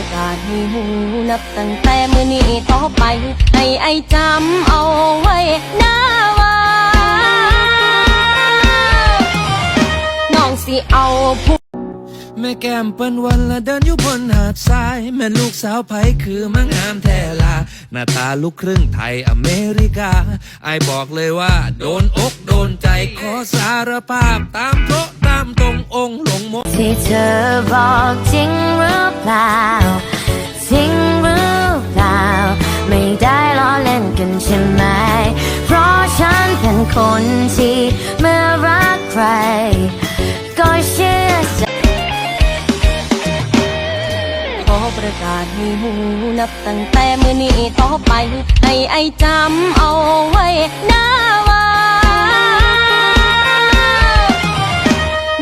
ประกาศให้หูนับตั้งแต่มือนี้ต่อไป ให้ไอจำเอาไว้นาว่าน้องสิเอาผู้แม่แก้มเปิ้นวันละเดินอยู่บนหาดทราย แม่ลูกสาวไผคือมังงามแท้ลา หน้าตาลูกครึ่งไทยอเมริกาไอบอกเลยว่า โดนอกโดนใจขอสารภาพตามโต๊ะ ที่เธอบอกจริงหรือเปล่า จริงหรือเปล่า ไม่ได้ล้อเล่นกันใช่ไหม เพราะฉันเป็นคนที่เมื่อรักใคร ก็เชื่อใจขอประกาศให้หูนับตั้งแต่มือนี้ต่อไป ให้ไอจำเอาไว้นาว่า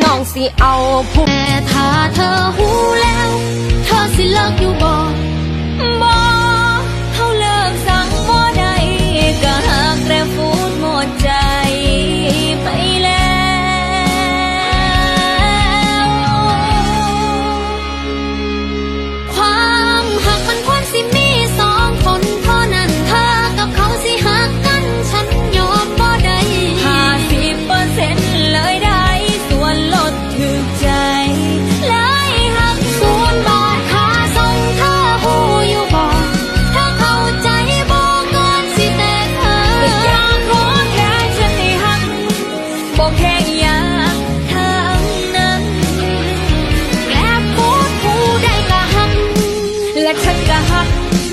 น้องสิเอาผู้ ถ้าเธอหูแล้ว เธอสิเลิกอยู่บ่บ่ แล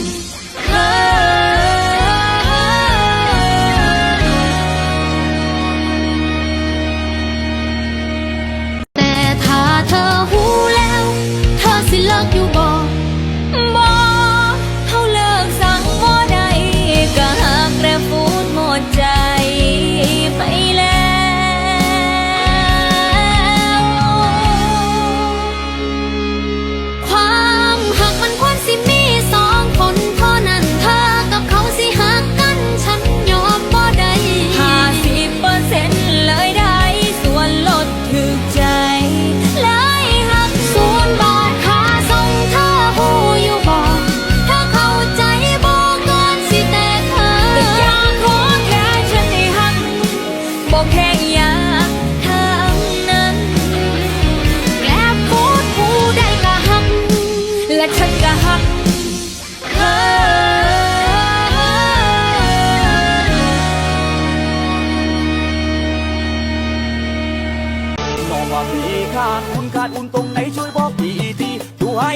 น้องว่ามีขาดคุณขาดอุ่นตรงไหนช่วยบอกทีทีดูให้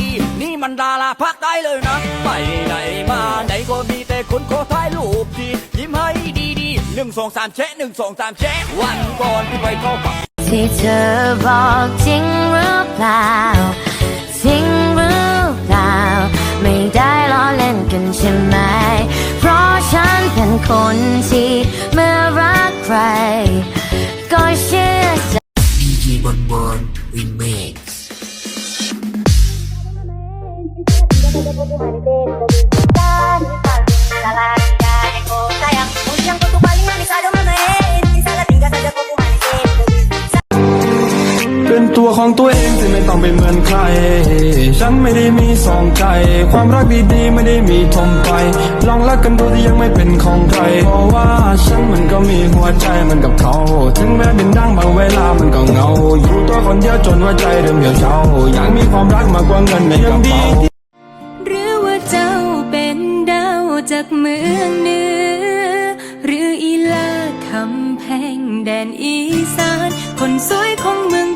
ดีๆนี่มันดาราภาคใต้เลยนะไปไหนมาไหนก็มีแต่คนขอถ่ายรูปทียิ้มให้ดีๆหนึ่งสองสามแชะหนึ่งสองสามแชะวันก่อนที่ไปเข้าฝักที่เธอบอกจริงหรือเปล่าจริงหรือเปล่าไม่ได้ล้อเล่นกันใช่ไหม เพราะฉันเป็นคนที่เมื่อรักใคร Remix. ตัวของตัวเองที่ไม่ต้องไปเหมือนใคร ฉันไม่ได้มีสองใจ ความรักดีๆไม่ได้มีทมไป ลองรักกันดูที่ยังไม่เป็นของใคร เพราะว่าฉันมันก็มีหัวใจเหมันกับเขา ถึงแม้ดินดังบางเวลามันก็เงา อยู่ตัวคนเดียวจนหัวใจเริ่มเหี่ยวเฉาอยากมีความรักมากกว่าเงินในกระเป๋าหรือว่าเจ้าเป็นดาวจากเมืองเหนือ หรืออีลาคำแพงแดนอีสาน คนสวยของเมือง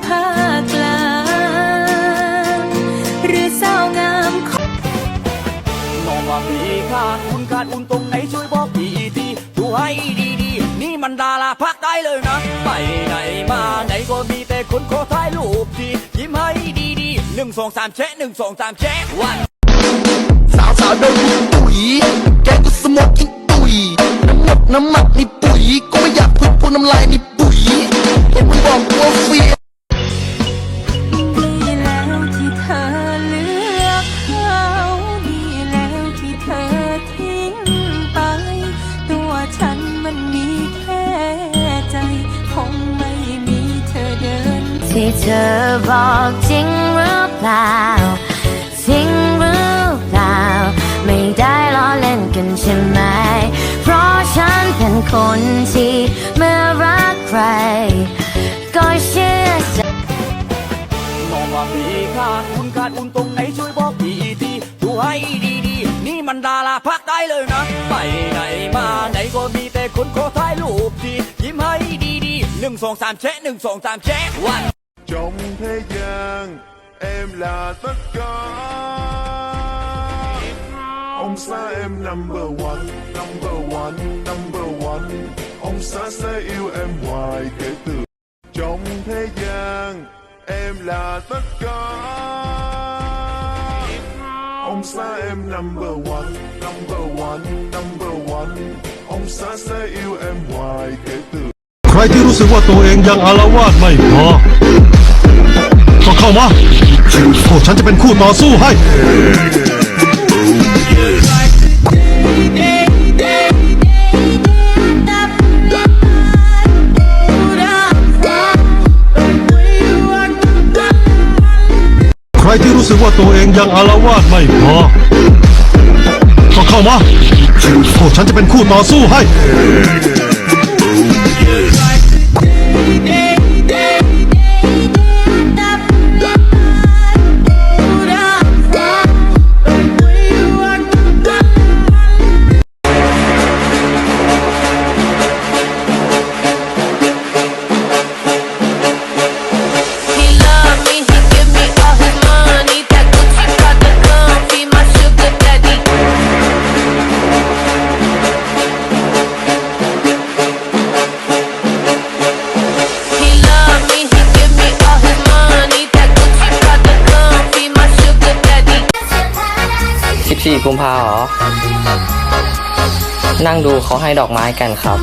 ขาดอุ่นตรงไหนช่วยบอกทีทีดูให้ดีๆ นี่มันดาราภาคใต้เลยนะ ไปไหนมาไหนก็มีแต่คนขอถ่ายรูปทียิ้มให้ดีๆหนึ่งสองสามแชะหนึ่งสองสามแชะวันสาวสาวๆเดินดูปุ๋ยแกก็สมองกินตุยน้ำหมดน้ำหมักในปุ๋ยก็ไม่อยากพูดพูดน้ำลายในปุ๋ยเห็นมันบอกว่าเฟีย เธอบอกจริงหรือเปล่าจริงหรือเปล่า ไม่ได้ล้อเล่นกันใช่ไหม เพราะฉันเป็นคนที่เมื่อรักใคร ก็เชื่อใจน้องว่ามีค่าดคุณขาดคุณตรงไหนช่วยบอกทีทีดูให้ดีๆ นี่มันดาราพักได้เลยนะ ไปไหนมาไหนก็มีแต่คนขอถ่ายรูปทียิ้มให้ดีๆหนึ่งสองสามเชะหนึ่งสองสามเชะวัน trong thế gian em là tất cả ông xã em number one number one number one ông xã sẽ yêu em hoài kể từ trong thế gian em là tất cả ông xã em number one number one number one ông xã sẽ yêu em hoài kể từ ใครที่รู้สึกว่าตัวเองยังอารวาสไม่พอ ก็ เข้ามาพวกฉันจะเป็นคู่ต่อสู้ให้ ใครที่รู้สึกว่าตัวเองยังอารวาสไม่พอ ก็เข้ามาพวกฉันจะเป็นคู่ต่อสู้ให้ 14 กุมภาเหรอ นั่งดูเขาให้ดอกไม้กันครับ